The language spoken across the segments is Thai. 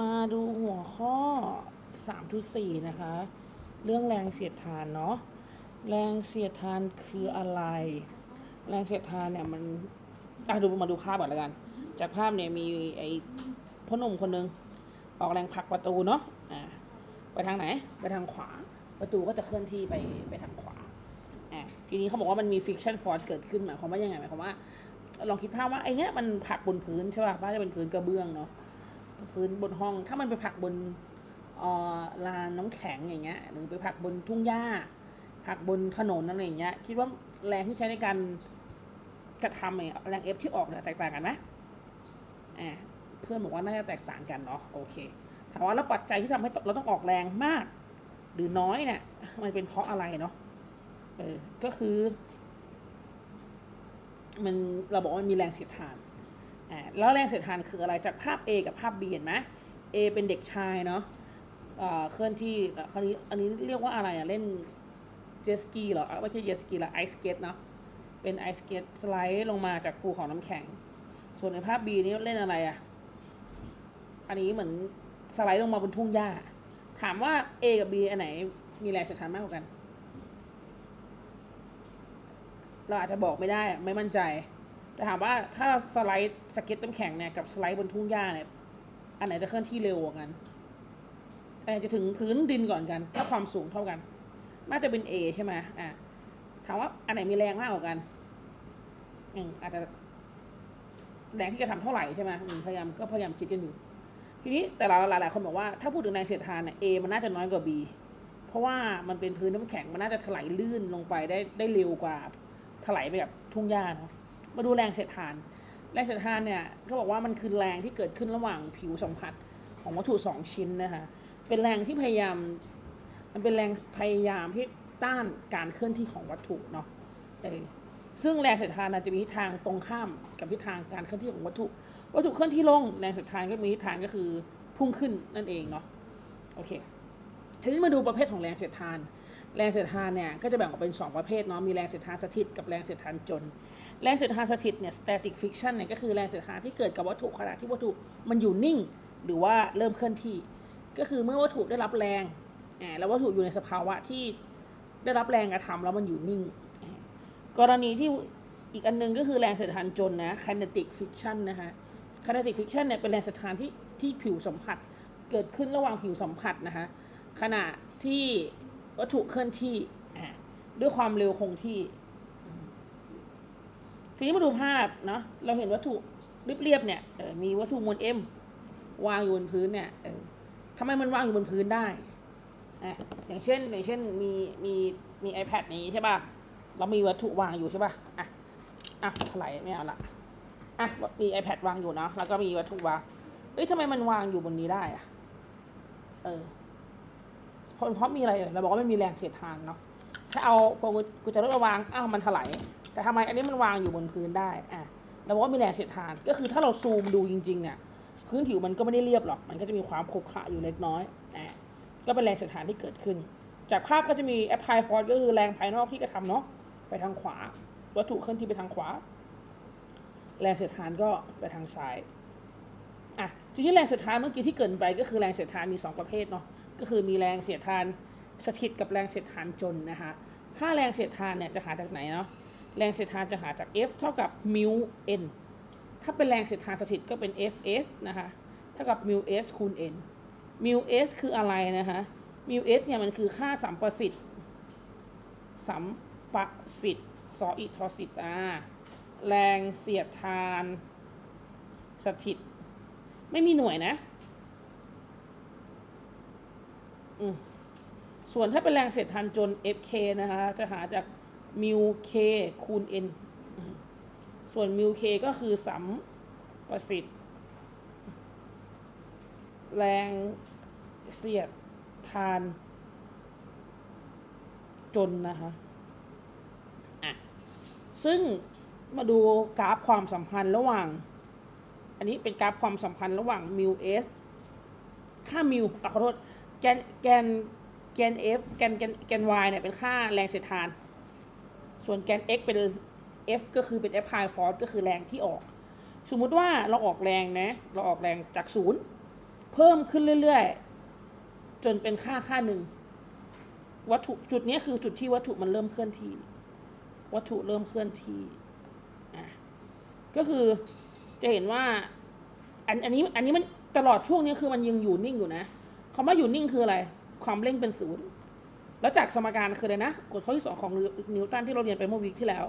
มาดูหัวข้อ 3.4 นะคะ เรื่องแรงเสียดทานเนาะแรงเสียดทานคืออะไร แรงเสียดทานเนี่ยมันอะดูมาดูภาพก่อนล้วกัน จากภาพเนี่ยมีไอ้พ่อหนุ่มคนนึงออกแรงผลักประตูเนาะอ่าไปทางไหน ไปทางขวา ประตูก็จะเคลื่อนที่ไปไปทางขวาอะทีนี้เขาบอกว่ามันมี friction force เกิดขึ้นหมายความว่ายังไงหมายความว่าลองคิดภาพว่าไอเนี้ยมันผลักบนพื้นใช่ป่ะบ้านจะเป็นพื้นกระเบื้องเนาะ พื้นบนห้อง ถ้ามันไปผักบนลานน้ำแข็งอย่างเงี้ย หรือไปผักบนทุ่งหญ้า ผักบนถนนอะไรอย่างเงี้ย คิดว่าแรงที่ใช้ในการกระทำเนี่ยแรงเอฟที่ออกเนี่ยแตกต่างกันไหมอ่าเพื่อนบอกว่าน่าจะแตกต่างกันเนาะโอเคถามว่าแล้วปัจจัยที่ทำให้เราต้องออกแรงมาก หรือน้อยเนี่ย มันเป็นเพราะอะไรเนาะเออก็คือ มันเราบอกว่ามันมีแรงเสียดทาน แล้วแรงเสียดทานคืออะไรจากภาพ A กับภาพ B เห็นไหม A เป็นเด็กชายเนาะเคลื่อนที่อะคราวนี้อันนี้เรียกว่าอะไรอะเล่นเจสกีเหรอไม่ใช่เจสกีละไอสเกตเนาะเป็นไอสเกตสไลด์ลงมาจากภูเขาน้ำแข็ง ส่วนในภาพ B นี้เล่นอะไรอะอันนี้เหมือนสไลด์ลงมาบนทุ่งหญ้า ถามว่า A กับ B อันไหนมีแรงเสียดทานมากกว่ากัน เราอาจจะบอกไม่ได้ไม่มั่นใจ แต่ถามว่าถ้าสไลด์สเก็ตน้ำแข็งเนี่ยกับสไลด์บนทุ่งหญ้าเนี่ยอันไหนจะเคลื่อนที่เร็วกว่ากันอันไหนจะถึงพื้นดินก่อนกัน ถ้าความสูงเท่ากัน น่าจะเป็น A ใช่ไหมอะถามว่าอันไหนมีแรงมากกว่ากันอืมอาจจะแรงที่จะทำเท่าไหร่ใช่ไหมอืมพยายามก็พยายามคิดกันอยู่ ทีนี้แต่เราหลายๆคนบอกว่าถ้าพูดถึงแรงเสียดทานเนี่ย A มันน่าจะน้อยกว่า B เพราะว่ามันเป็นพื้นน้ำแข็งมันน่าจะถลายลื่นลงไปได้ได้เร็วกว่าถลายไปแบบทุ่งหญ้าเนาะ มาดูแรงเสียดทาน แรงเสียดทานเนี่ยเขาบอกว่ามันคือแรงที่เกิดขึ้นระหว่างผิวสัมผัสของวัตถุสองชิ้นนะคะ เป็นแรงที่พยายาม มันเป็นแรงพยายามที่ต้านการเคลื่อนที่ของวัตถุเนาะเออซึ่งแรงเสียดทานจะมีทิศทางตรงข้ามกับทิศทางการเคลื่อนที่ของวัตถุ วัตถุเคลื่อนที่ลงแรงเสียดทานก็มีทิศทางก็คือพุ่งขึ้นนั่นเองเนาะ โอเค ทีนี้มาดูประเภทของแรงเสียดทาน แรงเสียดทานเนี่ยก็จะแบ่งออกเป็น 2 ประเภทเนาะ มีแรงเสียดทานสถิตกับแรงเสียดทานจน แรงเสียดทานสถิตเนี่ย static friction เนี่ยก็คือแรงเสียดทานที่เกิดกับวัตถุขณะที่วัตถุมันอยู่นิ่ง หรือว่าเริ่มเคลื่อนที่ ก็คือเมื่อวัตถุได้รับแรงแล้ววัตถุอยู่ในสภาวะที่ได้รับแรงกระทำแล้วมันอยู่นิ่ง กรณีที่อีกอันหนึงก็คือแรงเสียดทานจนนะ kinetic friction นะคะ kinetic friction เนี่ยเป็นแรงเสียดทานที่ที่ผิวสัมผัสเกิดขึ้นระหว่างผิวสัมผัสนะคะขณะที่วัตถุเคลื่อนที่ด้วยความเร็วคงที่ ทีนี้มาดูภาพเนาะเราเห็นวัตถุเรียบๆเนี่ยมีวัตถุมวล M วางอยู่บนพื้นเนี่ยทำไมมันวางอยู่บนพื้นได้อะอย่างเช่นอย่างเช่นมีมีมี iPad นี้ใช่ป่ะเรามีวัตถุวางอยู่ใช่ป่ะอะอะถลายไม่เอาละอะมี iPad วางอยู่เนาะแล้วก็มีวัตถุวางเอ้ยทำไมมันวางอยู่บนนี้ได้อะเออเพราะเพราะมีอะไรเอ่ยเราบอกว่ามันมีแรงเสียดทานเนาะถ้าเอาพอกูจะลดระวางอ้าวมันถลาย แต่ทำไมอันนี้มันวางอยู่บนพื้นได้อะเราบอกว่ามีแรงเสียดทาน ก็คือถ้าเราซูมดูจริงๆเนี่ยพื้นผิวมันก็ไม่ได้เรียบหรอก มันก็จะมีความขรุขระอยู่เล็กน้อยอะก็เป็นแรงเสียดทานที่เกิดขึ้น จากภาพก็จะมี apply force ก็คือแรงภายนอกที่กระทำเนาะไปทางขวา วัตถุเคลื่อนที่ไปทางขวา แรงเสียดทานก็ไปทางซ้ายอะทีนี้แรงเสียดทานเมื่อกี้ที่เกินไปก็คือแรงเสียดทานมี 2 ประเภทเนาะก็คือมีแรงเสียดทานสถิตกับแรงเสียดทานจนนะคะค่าแรงเสียดทานเนี่ยจะหาจากไหนเนาะ แรงเสียดทานจะหาจาก F เท่ากับ mu n ถ้าเป็นแรงเสียดทานสถิตก็เป็น Fs นะคะเท่ากับ mu s คูณ n mu s คืออะไรนะคะ mu s เนี่ยมันคือค่าสัมประสิทธิ์สัมประสิทธิ์สออีทอสิทธิ์อ่าแรงเสียดทานสถิต ไม่มีหน่วยนะส่วนถ้าเป็นแรงเสียดทานจน Fk นะคะจะหาจาก mu k คูณ n ส่วน mu k ก็คือสัมประสิทธิ์ แรงเสียดทานจนนะคะอะซึ่งมาดูกราฟความสัมพันธ์ระหว่าง อันนี้เป็นกราฟความสัมพันธ์ระหว่าง mu s ค่า mu อะขอโทษแกนแกนแกน f แกนแกนแกน y เนี่ยเป็นค่าแรงเสียดทาน ส่วนแกน x เป็น f ก็คือเป็น apply force ก็คือแรงที่ออก สมมุติว่าเราออกแรงนะ เราออกแรงจากศูนย์เพิ่มขึ้นเรื่อยๆ จนเป็นค่าค่าหนึ่งวัตถุจุดนี้คือจุดที่วัตถุมันเริ่มเคลื่อนที่ วัตถุเริ่มเคลื่อนที่อะก็คือจะเห็นว่าอันอันนี้อันนี้มันตลอดช่วงนี้คือมันยังอยู่นิ่งอยู่นะคำว่าอยู่นิ่งคืออะไร ความเร่งเป็นศูนย์ แล้วจากสมการคืออะไรนะ กฎข้อที่สองของนิวตันที่เราเรียนไปเมื่อวีคที่แล้ว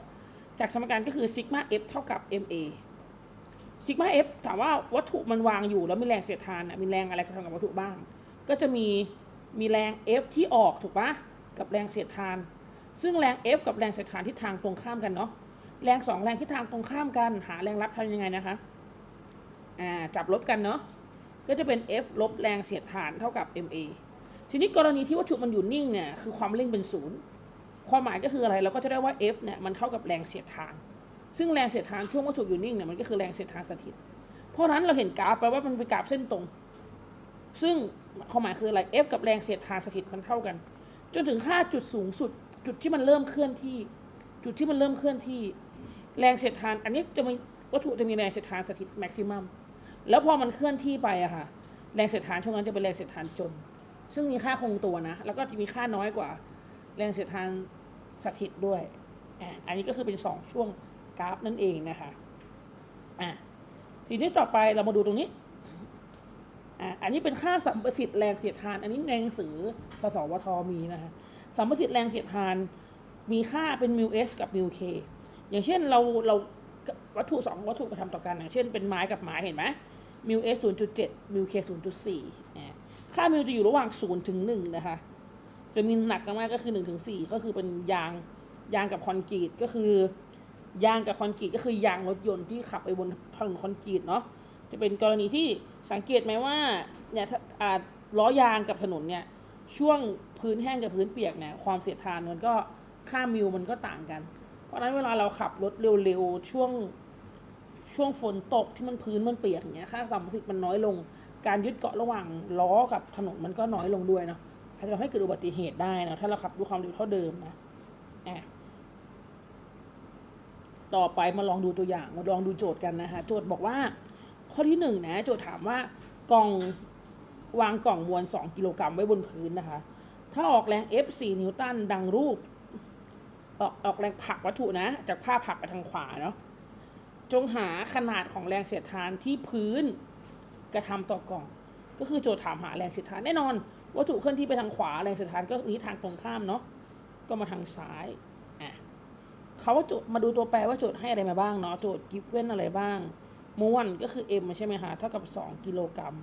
จากสมการก็คือซิกมา f เท่ากับ ma ซิกมา f ถามว่าวัตถุมันวางอยู่แล้วมีแรงเสียดทานน่ะมีแรงอะไรกระทำกับวัตถุบ้าง ก็จะมีมีแรง f ที่ออกถูกปะกับแรงเสียดทาน ซึ่งแรง f กับแรงเสียดทานทิศทางตรงข้ามกันเนาะแรงสองแรงทิศทางตรงข้ามกัน หาแรงรับทำยังไงนะคะอ่าจับลบกันเนาะก็จะเป็น f ลบแรงเสียดทานเท่ากับ ma ทีนี้กรณีที่วัตถุมันอยู่นิ่งเนี่ยคือความเร่งเป็นศูนย์ความหมายก็คืออะไรเราก็จะได้ว่า F เนี่ยมันเท่ากับแรงเสียดทาน ซึ่งแรงเสียดทานช่วงวัตถุอยู่นิ่งเนี่ยมันก็คือแรงเสียดทานสถิต เพราะฉะนั้นเราเห็นกราฟแปลว่ามันเป็นกราฟเส้นตรง ซึ่งความหมายคืออะไร F กับแรงเสียดทานสถิตมันเท่ากัน จนถึงค่าจุดสูงสุด จุดที่มันเริ่มเคลื่อนที่ จุดที่มันเริ่มเคลื่อนที่ แรงเสียดทาน อันนี้จะมีวัตถุจะมีแรงเสียดทานสถิตแม็กซิมัม แล้วพอมันเคลื่อนที่ไปอะค่ะ แรงเสียดทานช่วงนั้นจะเป็นแรงเสียดทานจม ซึ่งมีค่าคงตัวนะ แล้วก็จะมีค่าน้อยกว่าแรงเสียดทานสถิตด้วยอะอันนี้ก็คือเป็น 2 ช่วงกราฟนั่นเองนะคะอะทีนี้ต่อไปเรามาดูตรงนี้อะอันนี้เป็นค่าสัมประสิทธิ์แรงเสียดทาน อันนี้ในหนังสือสสวทมีนะคะสัมประสิทธิ์แรงเสียดทานมีค่าเป็นมิวเอสกับมิวเคอย่างเช่นเราเราวัตถุสองวัตถุกระทำต่อกันอย่างเช่นเป็นไม้กับไม้เห็นไหมมิวเอสศูนย์จุดเจ็ดมิวเคศูนย์จุดสี่ ค่ามิวจะอยู่ระหว่างศูนย์ถึงหนึ่งนะคะ จะมีหนักมากก็คือ1นถึงสี่ก็คือเป็นยางยางกับคอนกรีตก็คือยางกับคอนกรีตก็คือยางรถยนต์ที่ขับไปบนถนนคอนกรีตเนาะจะเป็นกรณีที่สังเกตไหมว่าเนี่ยอาล้อยางกับถนนเนี่ยช่วงพื้นแห้งกับพื้นเปียกเนี่ยความเสียดทานมันก็ค่ามิวมันก็ต่างกัน เพราะนั้นเวลาเราขับรถเร็วๆช่วงช่วงฝนตกที่มันพื้นมันเปียกอย่างเงี้ยค่าความประสิทธิ์มันน้อยลง การยึดเกาะระหว่างล้อกับถนนมันก็น้อยลงด้วยเนาะอาจจะทำให้เกิดอุบัติเหตุได้นะถ้าเราขับด้วยความเร็วเท่าเดิมนะอะต่อไปมาลองดูตัวอย่างมาลองดูโจทย์กันนะคะโจทย์บอกว่า ข้อที่หนึ่งนะโจทย์ถามว่ากล่องวางกล่องมวล 2 กิโลกรัมไว้บนพื้นนะคะ ถ้าออกแรง F 4นิวตันดังรูป ออกออกแรงผลักวัตถุนะ จากผ้าผลักไปทางขวาเนาะจงหาขนาดของแรงเสียดทานที่พื้น กระทำต่อกล่อง ก็คือโจทย์ถามหาแรงเสียดทานแน่นอน วัตถุเคลื่อนที่ไปทางขวาแรงเสียดทานก็นี้ทางตรงข้ามเนาะก็มาทางซ้ายอะเขาว่าโจทย์มาดูตัวแปรว่าโจทย์ให้อะไรมาบ้างเนาะโจทย์กิฟเว้นอะไรบ้างมวนก็คือ m ใช่ไหมคะเท่ากับ 2 กิโลกรัม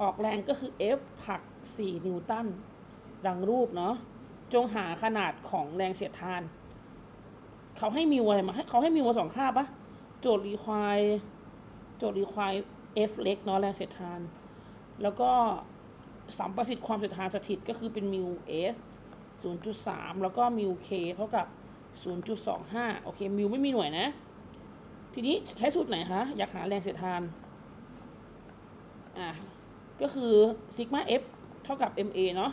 ออกแรงก็คือ f ผลัก 4 นิวตันดังรูปเนาะจงหาขนาดของแรงเสียดทาน เขาให้มิวอะไรมาให้เขาให้มิวมาสองค่าปะโจทย์รีควายโจทย์รีควาย f เล็กเนาะแรงเสียดทาน แล้วก็สัมประสิทธิ์ความเสียดทานสถิตก็คือเป็นมิว s 0.3 แล้วก็มิว k เท่ากับ 0.25 โอเค มิวไม่มีหน่วยนะ ทีนี้ใช้สูตรไหนคะ อยากหาแรงเสียดทาน อะ ก็คือซิกมา f เท่ากับ ma เนาะ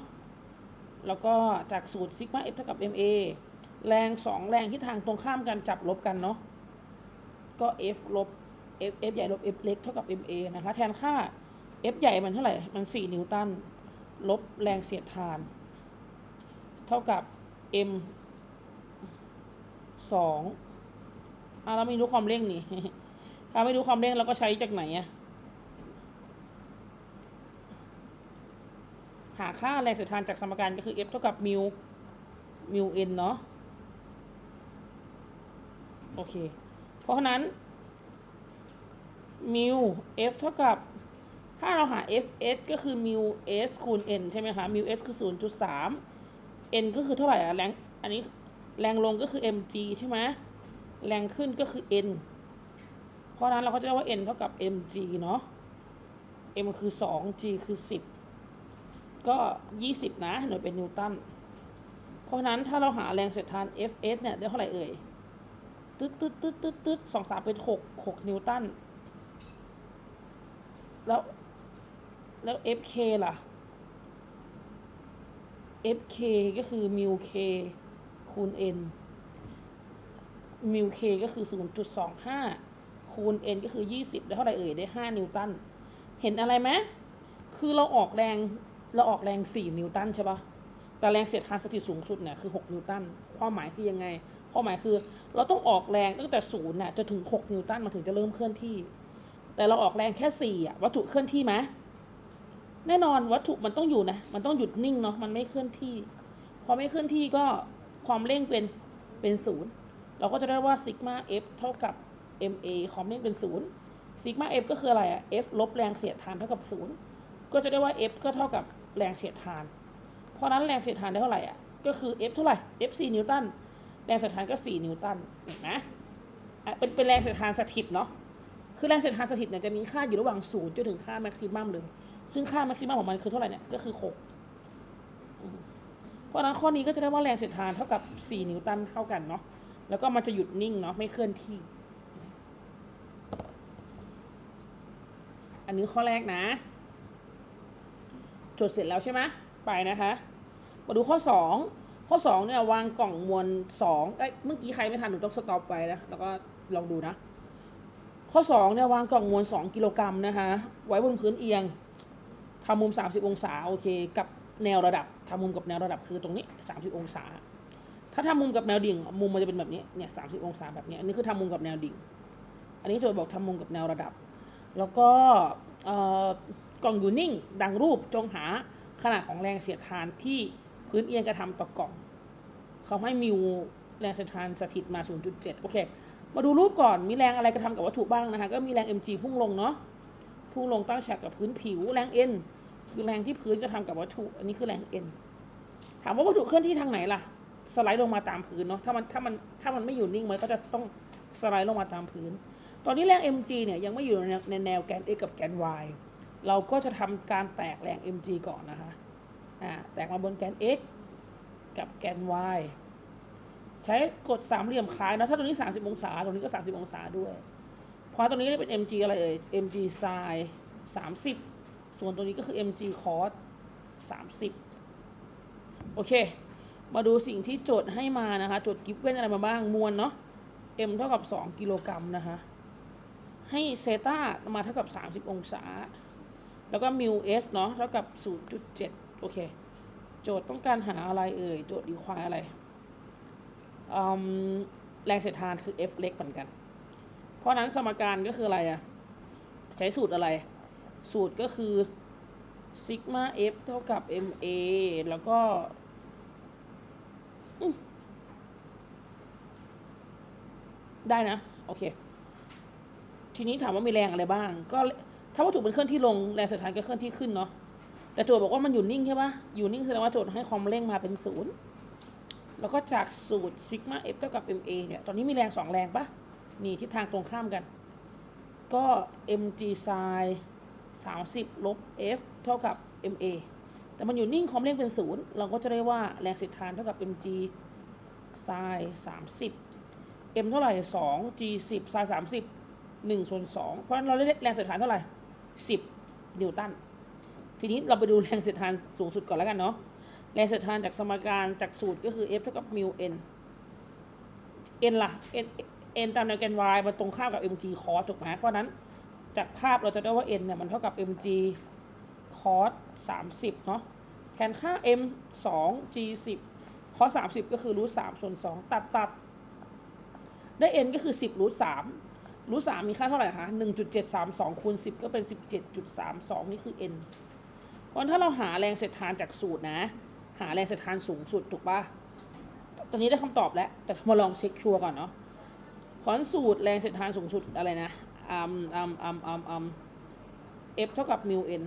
แล้วก็จากสูตรซิกมา f เท่ากับ ma แรง 2 แรงที่ทางตรงข้ามกันจับลบกันเนาะ ก็ f ลบ f f ใหญ่ลบ f เล็กเท่ากับ ma นะคะ แทนค่า f ใหญ่มันเท่าไหร่ มัน 4 นิวตัน ลบแรงเสียดทาน เท่ากับ m สองอะเราไม่รู้ความเร่งนี่ ถ้าไม่รู้ความเร่งเราก็ใช้จากไหนอะหาค่าแรงเสียดทานจากสมการก็คือ f เท่ากับมิวมิว n เนาะ โอเค เพราะฉะนั้น มิว f เท่ากับ ถ้าเราหา fs ก็คือ mu s คูณ n ใช่ไหมคะ mu s คือ 0.3 n ก็คือเท่าไหร่อะแรงอันนี้แรงลงก็คือ mg ใช่ไหมแรงขึ้นก็คือ n เพราะนั้นเราก็จะเรียกว่า n เท่ากับ mg เนาะ m คือ 2 g คือ 10 ก็ 20 นะหน่วยเป็นนิวตัน เพราะฉะนั้นถ้าเราหาแรงเสียดทาน fs เนี่ยได้เท่าไหร่เอ่ยตึ๊ดตึ๊ดตึ๊ดตึ๊ดตึ๊ดสองสามเป็นหกหกนิวตัน แล้วแล้ว fk ล่ะ fk ก็คือ mu k คูณ n mu k ก็คือ 0.25 คูณ n ก็คือ 20 ได้เท่าไหร่เอ่ย ได้ 5 นิวตัน เห็นอะไรไหม คือเราออกแรง เราออกแรงสี่นิวตันใช่ปะแต่แรงเสียดทานสถิตสูงสุดเนี่ยคือหกนิวตัน ความหมายคือยังไง ความหมายคือเราต้องออกแรงตั้งแต่ศูนย์น่ะจะถึงหกนิวตันมันถึงจะเริ่มเคลื่อนที่ แต่เราออกแรงแค่สี่อะวัตถุเคลื่อนที่ไหมแน่นอนวัตถุมันต้องอยู่นะ มันต้องหยุดนิ่งเนาะมันไม่เคลื่อนที่ พอไม่เคลื่อนที่ก็ความเร่งเป็นเป็นศูนย์เราก็จะได้ว่าซิกมา f เท่ากับ ma ความเร่งเป็นศูนย์ซิกมา f ก็คืออะไรอะ f ลบแรงเสียดทานเท่ากับศูนย์ก็จะได้ว่า f ก็เท่ากับแรงเสียดทาน เพราะนั้นแรงเสียดทานได้เท่าไหร่อะก็คือ f เท่าไหร่ f 4นิวตันแรงเสียดทานก็ 4 นิวตันเห็นไหมเป็นเป็นแรงเสียดทานสถิตเนาะ คือแรงเสียดทานสถิตเนี่ยจะมีค่าอยู่ระหว่างศูนย์จนถึงค่าแม็กซิมัมเลย ซึ่งค่าแม็กซิมัมของมันคือเท่าไหร่เนี่ย ก็คือ6อืมเพราะฉะนั้นข้อนี้ก็จะได้ว่าแรงเสียดทานเท่ากับ4นิวตันเท่ากันเนาะ แล้วก็มันจะหยุดนิ่งเนาะไม่เคลื่อนที่ อันนี้ข้อแรกนะจดเสร็จแล้วใช่ไหมไปนะคะ มาดูข้อ2ข้อ2เนี่ยวางกล่องมวล2เอ้ยเมื่อกี้ใครไม่ทันหนูต้องสต็อปไปนะแล้วก็ลองดูนะ ข้อ2เนี่ยวางกล่องมวล 2 กิโลกรัมนะคะ ไว้บนพื้นเอียงทำมุม 30 องศาโอเค กับแนวระดับทำมุมกับแนวระดับคือตรงนี้ 30 องศา ถ้าทำมุมกับแนวดิ่ง มุมมันจะเป็นแบบนี้เนี่ย30องศาแบบนี้อันนี้คือทำมุมกับแนวดิ่ง อันนี้โจทย์บอกทำมุมกับแนวระดับ แล้วก็เอ่อกล่องอยู่นิ่ง ดังรูปจงหาขนาดของแรงเสียดทานที่พื้นเอียงกระทำต่อกล่องเขาให้มิวแรงเสียดทานสถิตมา 0.7 โอเค มาดูรูปก่อนมีแรงอะไรกระทำกับวัตถุบ้างนะคะ ก็มีแรง mg พุ่งลงเนาะพุ่งลงตั้งฉากกับพื้นผิวแรง n คือแรงที่พื้นกระทำกับวัตถุ อันนี้คือแรง n ถามว่าวัตถุเคลื่อนที่ทางไหนล่ะ สไลด์ลงมาตามพื้นเนาะถ้ามันถ้ามันถ้ามันไม่อยู่นิ่งมันก็จะต้องสไลด์ลงมาตามพื้น ตอนนี้แรง mg เนี่ยยังไม่อยู่ในแนวในแนวแกน x กับแกน y เราก็จะทำการแตกแรง mg ก่อนนะคะอ่าแตกมาบนแกน x กับแกน y ใช้กดสามเหลี่ยมคล้ายนะถ้าตรงนี้ 30 องศาตรงนี้ก็ 30 องศาด้วย เพราะตรงนี้เป็น mg อะไรเอ่ย mg sin 30 ส่วนตรงนี้ก็คือ mg cos 30 โอเค มาดูสิ่งที่โจทย์ให้มานะคะ โจทย์กิฟเว้นอะไรมาบ้างมวลเนาะ m เท่ากับ 2 กิโลกรัมนะคะ ให้เซตามาเท่ากับ 30 องศา แล้วก็มิว s เนาะเท่ากับ 0.7 โอเค โจทย์ต้องการหาอะไรเอ่ย โจทย์ดีควายอะไร แรงเสียดทานคือ F เล็กเหมือนกัน เพราะนั้นสมการก็คืออะไรอะใช้สูตรอะไร สูตรก็คือซิกมา F เท่ากับ MA แล้วก็ได้นะ โอเค ทีนี้ถามว่ามีแรงอะไรบ้าง ก็ถ้าวัตถุเป็นเคลื่อนที่ลงแรงเสียดทานก็เคลื่อนที่ขึ้นเนาะแต่โจทย์บอกว่ามันอยู่นิ่งใช่ปะอยู่นิ่งแสดงว่าโจทย์ให้ความเร่งมาเป็นศูนย์ แล้วก็จากสูตรซิกมา F เท่ากับ MA เนี่ย ตอนนี้มีแรงสองแรงปะนี่ทิศทางตรงข้ามกัน ก็ mg sin 30 ลบ F เท่ากับ MA แต่มันอยู่นิ่งความเร่งเป็นศูนย์เราก็จะได้ว่าแรงเสียดทานเท่ากับ mg sin 30 m เท่าไหร่ 2 g 10 sin 30 1ส่วน2เพราะฉะนั้นเราได้แรงเสียดทานเท่าไหร่ 10 นิวตัน ทีนี้เราไปดูแรงเสียดทานสูงสุดก่อนแล้วกันเนาะ แรงเสียดทานจากสมการจากสูตรก็คือ F เท่ากับมิว n n ล่ะ n n ตามแนวแกน y มันตรงข้ามกับ mg cos ถูกไหมเพราะนั้นจากภาพเราจะได้ว่า n เนี่ยมันเท่ากับ mg cos 30เนาะแทนค่า m 2 g 10 cos 30 ก็คือรูท3ส่วน 2 ตัดตัดได้ n ก็คือ 10รูท3รูท3มีค่าเท่าไหร่คะ1.732คูณ10 ก็เป็น 17.32 นี่คือ n เพราะถ้าเราหาแรงเสียดทานจากสูตรนะ หาแรงเสียดทานสูงสุดถูกปะตอนนี้ได้คำตอบแล้ว แต่มาลองเช็คชัวร์ก่อนเนาะเพราะฉะนั้นสูตรแรงเสียดทานสูงสุดอะไรนะอัมอัมอัมอัมอัม F เท่ากับมิว n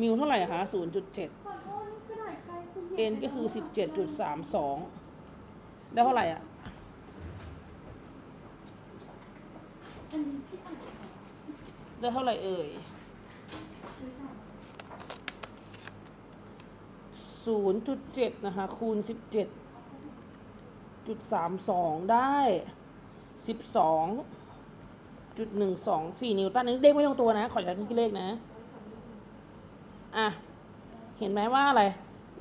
มิวเท่าไหร่คะ0.7ขอโทษนี่ก็ด้ใครคุณ n ก็คือ17.32ได้เท่าไหร่อะอันนี้พี่านเหร่อะได้เท่าไหร่เอ่ย ไม่ใช่ ศูนย์จุดเจ็ดนะคะคูณสิบเจ็ดจุดสามสองได้สิบสองจุดหนึ่งสองสี่นิวตันนี่เลขไม่ลงตัวนะ ขอใช้เครื่องคิดเลขนะ อะ เห็นไหมว่าอะไร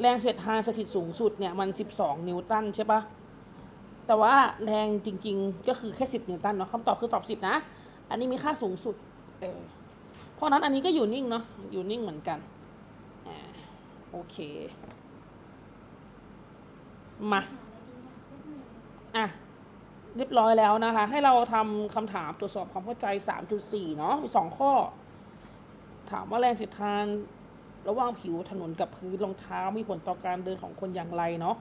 แรงเสียดทานสถิตสูงสุดเนี่ยมันสิบสองนิวตันใช่ปะแต่ว่าแรงจริง ๆ ก็คือแค่สิบนิวตันเนาะคำตอบคือตอบสิบนะ อันนี้มีค่าสูงสุดเออเพราะนั้นอันนี้ก็อยู่นิ่งเนาะอยู่นิ่งเหมือนกัน โอเค มา อะ เรียบร้อยแล้วนะคะ ให้เราทำคำถามตรวจสอบความเข้าใจ 3.4 เนาะมีสองข้อ ถามว่าแรงเสียดทานระหว่างผิวถนนกับพื้นรองเท้ามีผลต่อการเดินของคนอย่างไรเนาะ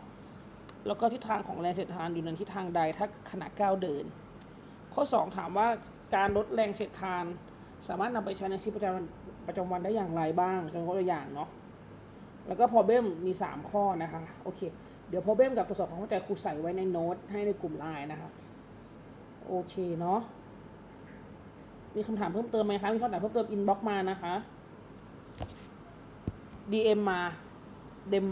แล้วก็ทิศทางของแรงเสียดทานอยู่ในทิศทางใดถ้าขณะก้าวเดิน ข้อ 2 ถามว่าการลดแรงเสียดทาน สามารถนำไปใช้ในชีวิตประจำวันได้อย่างไรบ้างเป็นตัวอย่างเนาะ แล้วก็พอเบมมี 3 ข้อนะคะ โอเค เดี๋ยวพอเบมกับตรวจสอบความเข้าใจครูใส่ไว้ในโน้ตให้ในกลุ่มไลน์นะคะ โอเคเนาะ มีคำถามเพิ่มเติมไหมคะ มีคำถามเพิ่มเติมอินบ็อกมานะคะ DM มา เดม